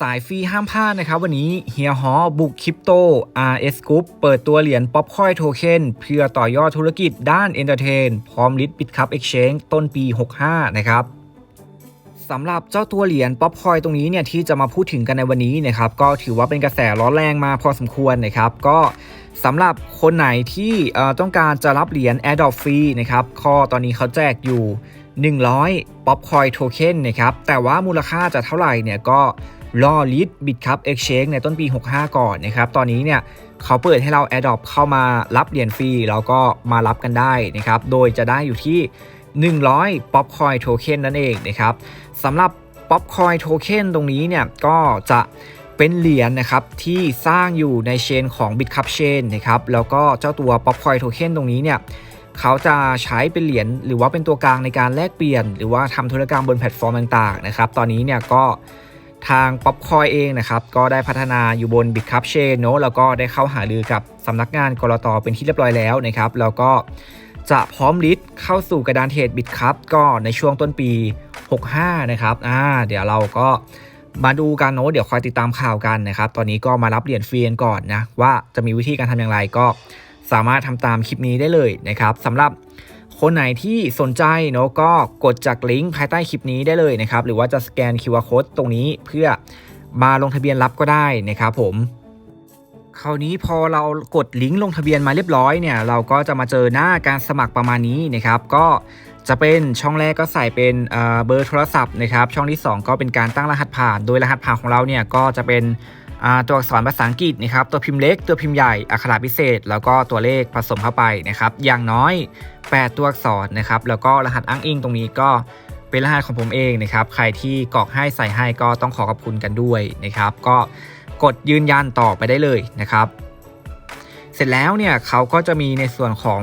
สายฟรีห้ามพลาดนะครับวันนี้เฮียฮอบุกคริปโต RS Group เปิดตัวเหรียญป๊อปคอยโทเค็นเพื่อต่อยอดธุรกิจด้านเอนเตอร์เทน พร้อมลิสต์บิตคัพเอ็กชแนนต้นปี 65 นะครับสำหรับเจ้าตัวเหรียญป๊อปคอยตรงนี้เนี่ยที่จะมาพูดถึงกันในวันนี้นะครับก็ถือว่าเป็นกระแสร้อนแรงมาพอสมควรนะครับก็สำหรับคนไหนที่เอ่อต้องการจะรับเหรียญ a d o p ฟรีนะครับข้อตอนนี้เขาแจกอยู่ 100ป๊อปคอยโทเค็นนะครับแต่ว่ามูลค่าจะเท่าไหร่เนี่ยก็ รอลิสบิตคัพเอ็กชแนนในต้นปี 65 ก่อนนะครับ ตอนนี้เนี่ยเขาเปิดให้เรา a d o p เข้ามารับเหรียญฟรี แล้วก็มารับกันได้นะครับ โดยจะได้อยู่ที่ 100ป๊อปคอยโทเค็นนั่นเองนะครับสำหรับป๊อปคอยโทเค็นตรงนี้เนี่ยก็จะเป็นเหรียญนะครับที่สร้างอยู่ในเชนของ Bitcup Chain นะครับแล้วก็เจ้าตัว Popcoin Token ตรงนี้เนี่ยเขาจะใช้เป็นเหรียญหรือว่าเป็นตัวกลางในการแลกเปลี่ยน หรือว่าทำธุรกรรมบนแพลตฟอร์มต่างๆนะครับตอนนี้เนี่ยก็ ทาง Popcoin เองนะครับก็ได้พัฒนาอยู่บน Bitcup Chain เนอะแล้วก็ได้เข้าหารือกับสำนักงานกรตเป็นที่เรียบร้อยแล้วนะครับแล้วก็จะพร้อมลิสต์เข้าสู่กระดานเทรด Bitcup ก็ในช่วงต้นปี 65 นะครับอ่าเดี๋ยวเราก็มาดูกันเนอะเดี๋ยวคอยติดตามข่าวกันนะครับ ตอนนี้ก็มารับเหรียญฟรีกันก่อนนะ ว่าจะมีวิธีการทำอย่างไรก็สามารถทำตามคลิปนี้ได้เลยนะครับสำหรับ คนไหนที่สนใจเนอะก็กดจากลิงก์ภายใต้คลิปนี้ได้เลยนะครับ หรือว่าจะสแกน QR Code ตรงนี้เพื่อมาลงทะเบียนรับก็ได้นะครับผมคราวนี้พอเรากดลิงก์ลงทะเบียนมาเรียบร้อยเนี่ยเราก็จะมาเจอหน้าการสมัครประมาณนี้นะครับ ก็จะเป็นช่องแรกก็ใส่เป็นเเบอร์โทรศัพท์นะครับ ช่องที่ 2 ก็เป็นการตั้งรหัสผ่าน โดยรหัสผ่านของเราเนี่ยก็จะเป็น ตัวอักษรภาษาอังกฤษนะครับตัวพิมพ์เล็กตัวพิมพ์ใหญ่อักขระพิเศษ แล้วก็ตัวเลขผสมเข้าไปนะครับอย่างน้อย 8 ตัวอักษรนะครับแล้วก็รหัสอ้างอิงตรงนี้ก็เป็นรหัสของผมเองนะครับใครที่กรอกให้ใส่ให้ก็ต้องขอขอบคุณกันด้วยนะครับก็กดยืนยันต่อไปได้เลยนะครับ เสร็จแล้วเนี่ยเขาก็จะมีในส่วนของ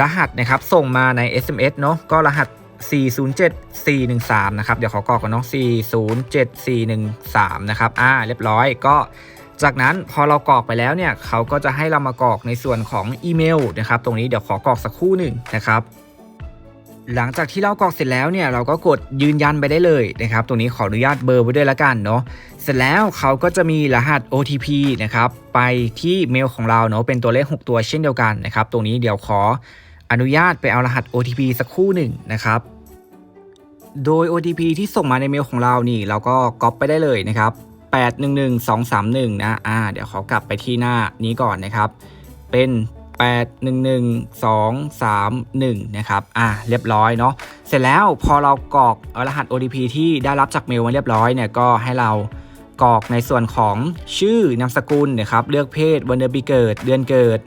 รหัสนะครับส่งมาใน SMS เนาะก็รหัส 407413 นะครับ เดี๋ยวขอกรอกก่อนเนาะ407413 นะครับ อ่า เรียบร้อย ก็จากนั้นพอเรากรอกไปแล้วเนี่ย เขาก็จะให้เรามากรอกในส่วนของอีเมลนะครับ ตรงนี้เดี๋ยวขอกรอกสักครู่หนึ่งนะครับ หลังจากที่เรากรอกเสร็จแล้วเนี่ย เราก็กดยืนยันไปได้เลยนะครับ ตรงนี้ขออนุญาตเบอร์ไว้ด้วยละกันเนาะ เสร็จแล้วเขาก็จะมีรหัส OTP นะครับ ไปที่เมลของเราเนาะ เป็นตัวเลข 6 ตัวเช่นเดียวกันนะครับ ตรงนี้เดี๋ยวขอ อนุญาตไปเอารหัส OTP สักคู่หนึ่งนะครับ โดย OTP ที่ส่งมาในเมลของเรานี่ เราก็ก๊อปไปได้เลยนะครับ 811231 นะอ่าเดี๋ยวขอกลับไปที่หน้านี้ก่อนนะครับ เป็น 811231 นะครับอ่าเรียบร้อยเนาะเสร็จแล้วพอเรากรอกรหัส OTP ที่ได้รับจากเมลมาเรียบร้อยเนี่ยก็ให้เรากรอกในส่วนของชื่อนามสกุลนะครับ เลือกเพศวันเดือนปีเกิด เดือนเกิด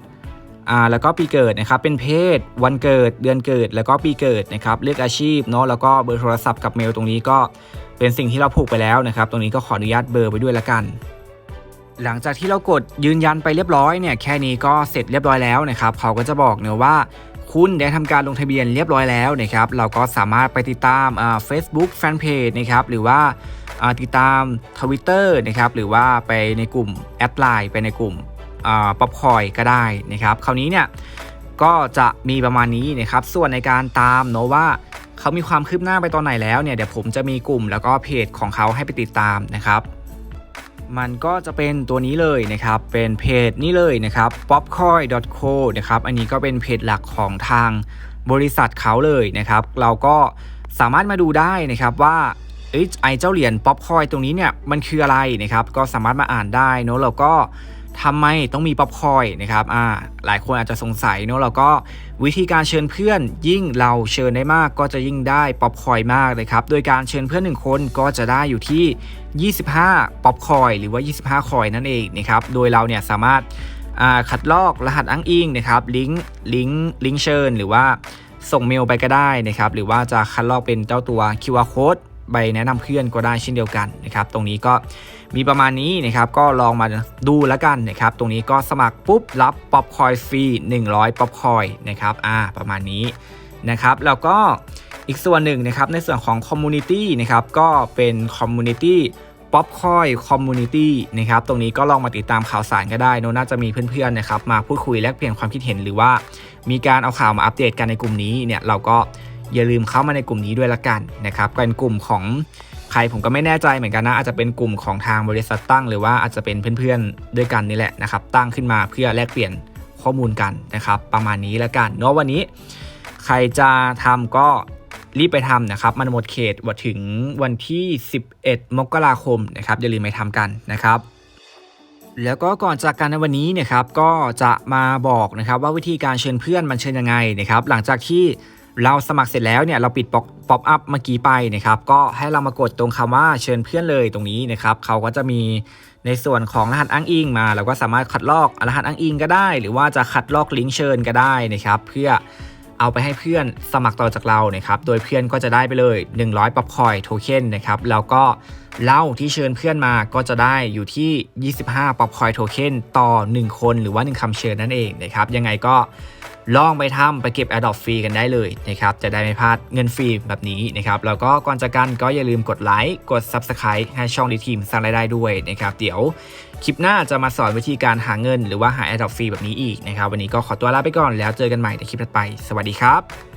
อ่าแล้วก็ปีเกิดนะครับเป็นเพศ วันเกิดเดือนเกิด แล้วก็ปีเกิดนะครับเลือกอาชีพเนาะแล้วก็เบอร์โทรศัพท์กับเมลตรงนี้ก็เป็นสิ่งที่เราผูกไปแล้วนะครับ ตรงนี้ก็ขออนุญาตเบอร์ไปด้วยละกัน หลังจากที่เรากดยืนยันไปเรียบร้อยเนี่ยแค่นี้ก็เสร็จเรียบร้อยแล้วนะครับเขาก็จะบอกเนอะว่าคุณได้ทำการลงทะเบียนเรียบร้อยแล้วนะครับ เราก็สามารถไปติดตามอ่า Facebook Fanpage นะครับ หรือว่าติดตาม Twitter นะครับ หรือว่าไปในกลุ่มแอดไลน์ไปในกลุ่ม ป๊อปคอยก็ได้นะครับ คราวนี้เนี่ยก็จะมีประมาณนี้นะครับ ส่วนในการตามเนอะว่าเขามีความคืบหน้าไปตอนไหนแล้วเนี่ยเดี๋ยวผมจะมีกลุ่มแล้วก็เพจของเขาให้ไปติดตามนะครับมันก็จะเป็นตัวนี้เลยนะครับ เป็นเพจนี้เลยนะครับ popcoin.co นะครับ อันนี้ก็เป็นเพจหลักของทางบริษัทเขาเลยนะครับ เราก็สามารถมาดูได้นะครับว่าเอ้ยไอเจ้าเหรียญ popcoin ตรงนี้เนี่ยมันคืออะไรนะครับ ก็สามารถมาอ่านได้เนอะแล้วก็ ทำไมต้องมี popcoin นะครับอ่าหลายคนอาจจะสงสัยเนอะแล้วก็วิธีการเชิญเพื่อน ยิ่งเราเชิญได้มากก็จะยิ่งได้ popcoin มากเลยครับโดยการเชิญเพื่อน 1 คนก็จะได้อยู่ที่ 25ป๊อปคอยหรือว่า 25 คอยนั่นเองนะครับโดยเราเนี่ยสามารถอ่าคัดลอกรหัสอ้างอิงนะครับลิงก์ลิงก์ลิงก์เชิญ หรือว่าส่งเมลไปก็ได้นะครับหรือว่าจะคัดลอกเป็นเจ้าตัว QR code ใบแนะนำเพื่อนก็ได้เช่นเดียวกันนะครับ ตรงนี้ก็มีประมาณนี้นะครับ ก็ลองมาดูแล้วกันนะครับ ตรงนี้ก็สมัครปุ๊บรับป๊อปคอยฟรี100ป๊อปคอยนะครับ อ่า ประมาณนี้นะครับ แล้วก็อีกส่วนหนึ่งนะครับ ในส่วนของคอมมูนิตี้นะครับ ก็เป็นคอมมูนิตี้ป๊อปคอยคอมมูนิตี้นะครับ ตรงนี้ก็ลองมาติดตามข่าวสารก็ได้โนน่าจะมีเพื่อนๆนะครับ มาพูดคุยแลกเปลี่ยนความคิดเห็นหรือว่า มีการเอาข่าวมาอัปเดตกันในกลุ่มนี้เนี่ยเราก็ อย่าลืมเข้ามาในกลุ่มนี้ด้วยละกันนะครับเป็นกลุ่มของใครผมก็ไม่แน่ใจเหมือนกันนะ อาจจะเป็นกลุ่มของทางบริษัทตั้ง หรือว่าอาจจะเป็นเพื่อนๆด้วยกันนี่แหละนะครับ ตั้งขึ้นมาเพื่อแลกเปลี่ยนข้อมูลกันนะครับ ประมาณนี้ล้วกันเนาะวันนี้ ใครจะทำก็รีบไปทำนะครับ มันหมดเขตว่าถึงวันที่ 11 มกราคมนะครับ อย่าลืมไปทำกันนะครับ แล้วก็ก่อนจากกันในวันนี้เนะครับ ก็จะมาบอกนะครับว่าวิธีการเชิญเพื่อนมันเชิญยังไงนะครับ หลังจากที่ เราสมัครเสร็จแล้วเนี่ยเราปิดป๊อปป๊อปอัพเมื่อกี้ไปนะครับก็ให้เรามากดตรงคำว่าเชิญเพื่อนเลยตรงนี้นะครับเขาก็จะมีในส่วนของรหัสอ้างอิงมา เราก็สามารถคัดลอกรหัสอ้างอิงก็ได้ หรือว่าจะคัดลอกลิงก์เชิญก็ได้นะครับเพื่อเอาไปให้เพื่อนสมัครต่อจากเรานะครับ โดยเพื่อนก็จะได้ไปเลย 100ป๊อปคอยโทเค็นนะครับ แล้วก็เราที่เชิญเพื่อนมาก็จะได้อยู่ที่ 25ป๊อปคอยโทเค็นต่อ 1 คน หรือว่า 1คำเชิญนั่นเองนะครับ ยังไงก็ ลองไปทำไปเก็บ a d o p ฟรีกันได้เลยนะครับจะได้ไม่พลาดเงินฟรีแบบนี้นะครับแล้วก็ก่อนจากกันก็อย่าลืมกดไลค์กด Subscribe ให้ช่องดีทีมสร้างรายได้ด้วยนะครับเดี๋ยวคลิปหน้าจะมาสอนวิธีการหาเงิน หรือว่าหา a d o p ฟรีแบบนี้อีกนะครับวันนี้ก็ขอตัวลาไปก่อนแล้วเจอกันใหม่ในคลิปถัดไป สวัสดีครับ